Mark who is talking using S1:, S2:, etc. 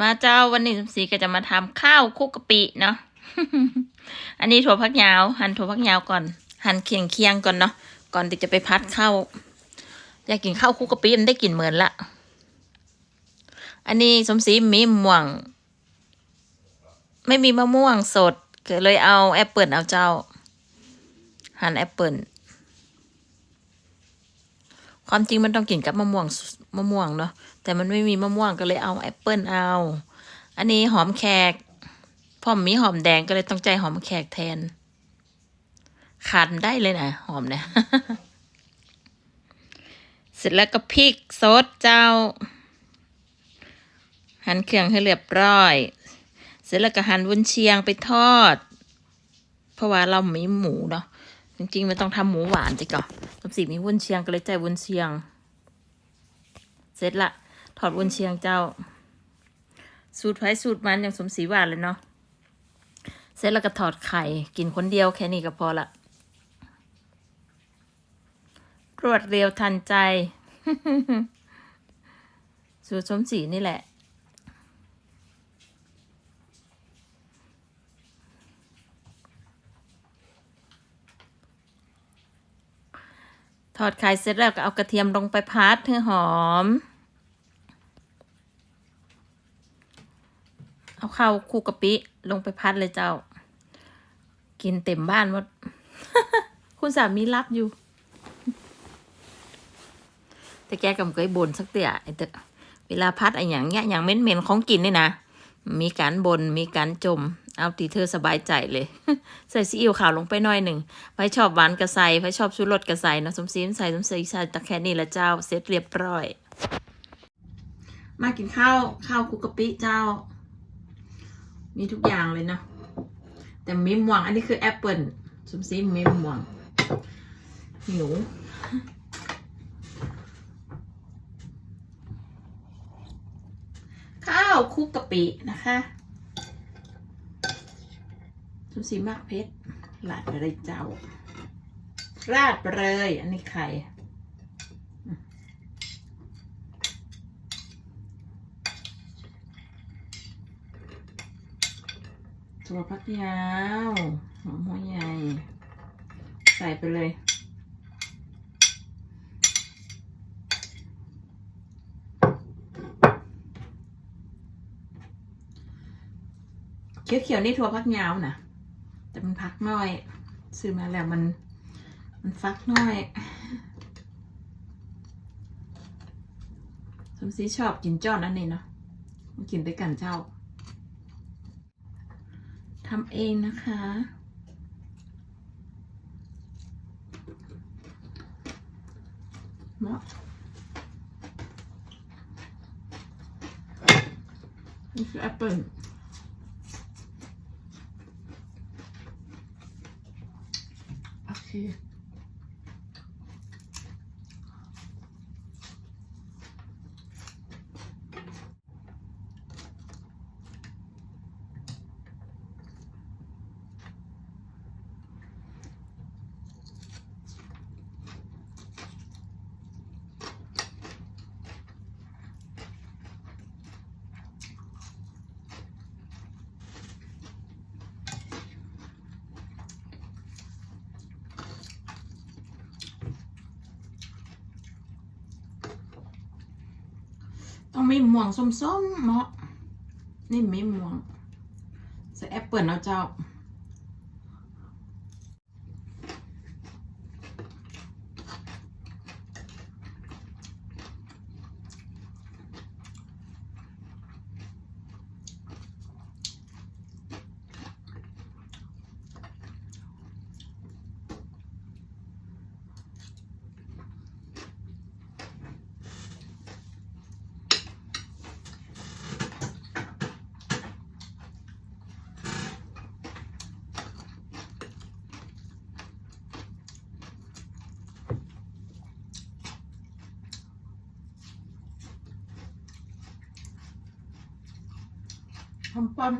S1: มาเจ้าวันนี้สมศรีก็จะมาทำข้าวคุกกะปิเนาะ อันนี้ถั่วพักยาว หั่นถั่วพักยาวก่อน หั่นเคียงเคียงก่อนเนาะ ก่อนที่จะไปพัดข้าว อยากกินข้าวคุกกะปิมันได้กลิ่นเหมือนละ อันนี้สมศรีมีม่วง ไม่มีมะม่วงสดก็เลยเอาแอปเปิลเอาเจ้า หั่นแอปเปิล ความจริงมันต้องกินกับมะม่วงมะม่วงเนาะแต่มันไม่มีมะม่วงก็เลยเอาแอปเปิลเอา อันนี้หอมแขกพ่อมมีหอมแดงก็เลยต้องใจหอมแขกแทน ขาดได้เลยนะหอมเนี่ยเสร็จแล้วก็พริกสดเจ้า หั่นเครื่องให้เรียบร้อย เสร็จแล้วก็หั่นวุ้นเชียงไปทอด เพราะว่าเรามีหมูเนาะ จริงๆมันต้องทำหมูหวานจิก่อนสมศรีมีวุ้นเชียงก็เลยใจวุ้นเชียง เสร็จละ ถอดวุ้นเชียงเจ้า สูตรไผ่สูตรมันอย่างสมศรีหวานเลยเนาะ เสร็จแล้วก็ถอดไข่กินคนเดียวแค่นี้ก็พอละรวดเร็วทันใจ สูตรสมศรีนี่แหละ อดไข่เสร็จแล้วก็เอากระเทียมลงไปพัดให้หอม เอาข้าวคลุกะปิลงไปพัดเลยเจ้า กินเต็มบ้านหมด คุณสามีรับอยู่ แต่แกกำเคยบ่นสักเตี่ยไอ้เตะเวลาพัดไอ้อย่างเงี้ยอย่างเหม็นๆของกินนี่นะมีการบน่นมีการจม เอาตีเธอสบายใจเลย ใส่ซีอิ๊วขาวลงไปหน่อยหนึ่งไปชอบหวานกระใสไปชอบชูรสกระใสเนาะสมศรีใส่สมศรีใส่ตะแค่นี้ละเจ้าเสร็จเรียบร้อย มากินข้าวข้าวคุกกะปิเจ้า มีทุกอย่างเลยเนาะแต่มีม่วง อันนี้คือแอปเปิลสมศรีมีม่วงหิวข้าวคุกกะปินะคะ สุสีมากเพชรราดไปเลยเจ้า ราดไปเลย อันนี้ไข่อืมถั่วพักยาวหอมหัวใหญ่ ใส่ไปเลย เขียวๆนี่ถั่วพักยาวนะ มันพักน้อยซื้อมาแล้วมัน มันฟักน้อยสมศรีชอบกินจ้อนอันนี้เนาะมากินด้วยกันเจ้าทำเองนะคะเหมาะนี่คือแอปเปิล Фотографії. องมีม่วงส้มๆเหมาะนี่มีม่วงใส่แอปเปิลเอาเจ้า ทำปั้น